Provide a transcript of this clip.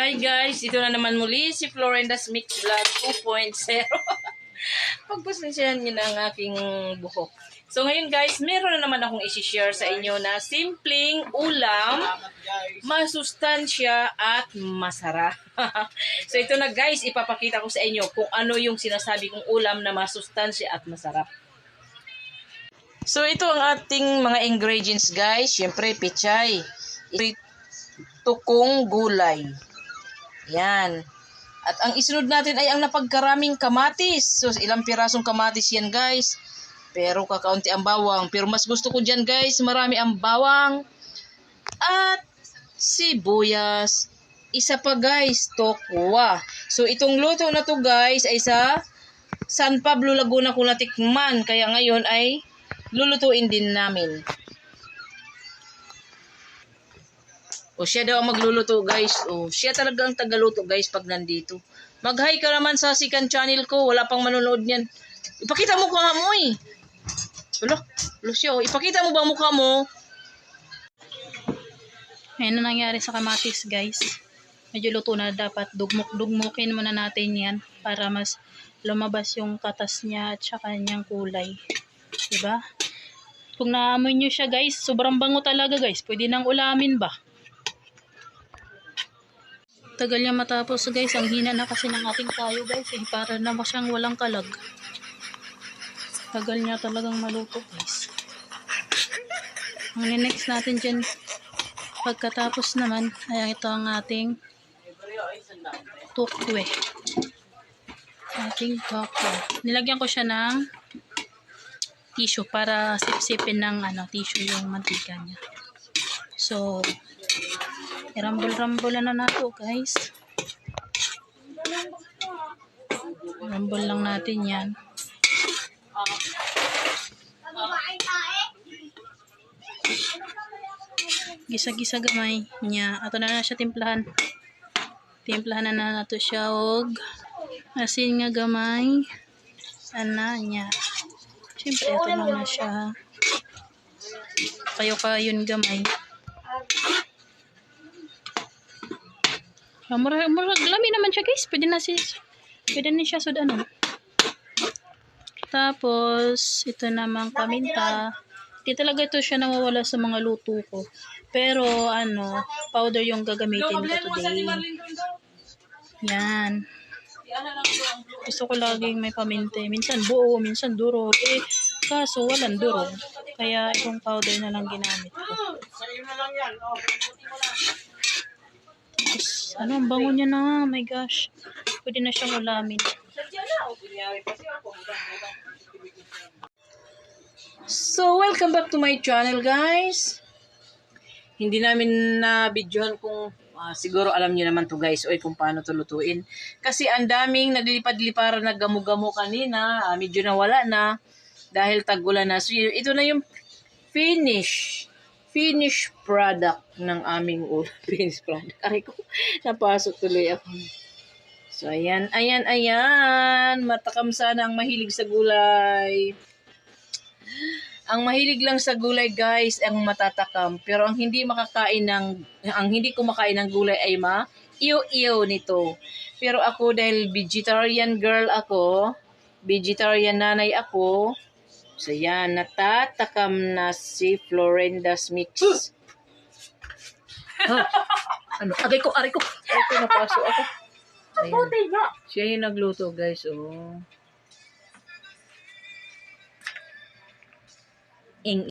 Hi guys, ito na naman muli si Florenda's Mix Vlog 2.0. Pagpasensyahan niyo na ang aking buhok. So ngayon guys, meron na naman akong isi-share sa inyo na simpleng ulam, masustansya at masarap. so ito na guys, ipapakita ko sa inyo kung ano yung sinasabi kong ulam na masustansya at masarap. So ito ang ating mga ingredients guys. Siyempre, pechay. Tukong gulay. Yan. At ang isunod natin ay ang napagkaraming kamatis. So ilang pirasong kamatis yan guys. Pero kakaunti ang bawang. Pero mas gusto ko dyan guys, marami ang bawang. At sibuyas. Isa pa guys, tokwa. So itong luto na to guys ay sa San Pablo, Laguna ko natikman. Kaya ngayon ay lulutuin din namin. O siya daw ang magluluto guys. O siya talaga ang tagaluto guys pag nandito. Mag-hi ka naman sa second channel ko. Wala pang manonood niyan. Ipakita mo ka mo eh. Ulo siya. oh. Ipakita mo ba mukha mo? Ayan na nangyari sa kamatis, guys. Medyo luto na dapat. Dugmuk-dugmukin muna natin yan para mas lumabas yung katas niya at saka niyang kulay. Diba? Kung naamoy nyo siya, guys, sobrang bango talaga, guys. Pwede nang ulamin ba? Tagal niya matapos, guys. Ang hina na kasi ng ating tayo, guys. Eh. Para na siyang walang kalag. Tagal niya talagang maluto, guys. Ang next natin dyan, pagkatapos naman, ay ito ang ating tukwe. Ating tukwe. Nilagyan ko siya ng tissue para sipsipin ng ano, tissue yung mantika niya. So, irambol-rambol na nato guys. Rambol lang natin yan. Gisa-gisa gamay niya. Ato na na siya timplahan. Timplahan na na nato siya og asin nga gamay. Ana niya. Siyempre, ito lang na siya. Kayo-kayon gamay. Ah, mura, mura, lami naman siya guys. Pwede na si, pwede na siya sud ano. Tapos, ito namang paminta. Di talaga ito siya nawawala sa mga luto ko. Pero, ano, powder yung gagamitin ko today. Yan. Gusto ko laging may paminte. Minsan buo, minsan duro. Eh, kaso walang duro. Kaya itong powder na lang ginamit ko. Tapos, ano, ang bango niya na. Oh my gosh. Pwede na siyang ulamin. So, welcome back to my channel, guys. Hindi namin na videohan kung ah, siguro alam niyo naman to guys, oy kung paano to lutuin. Kasi ang daming naglilipad-liparan na gamo-gamo kanina, ah, medyo nawala na dahil tagulan na. So, ito na yung finish finish product ng aming ulam. Finish product. Ay ko, napasok tuloy ako. So, ayan, ayan, ayan. Matakam sana ang mahilig sa gulay. Ang mahilig lang sa gulay, guys, ang matatakam. Pero ang hindi makakain ng ang hindi kumakain ng gulay ay ma iyo-iyo nito. Pero ako dahil vegetarian girl ako, vegetarian nanay ako, so yan, natatakam na si Florenda's Mix. Ha? Ano? Agay ko, aray ko. Aray ko, napasok ako. Ayan. Siya yung nagluto, guys, oh. ing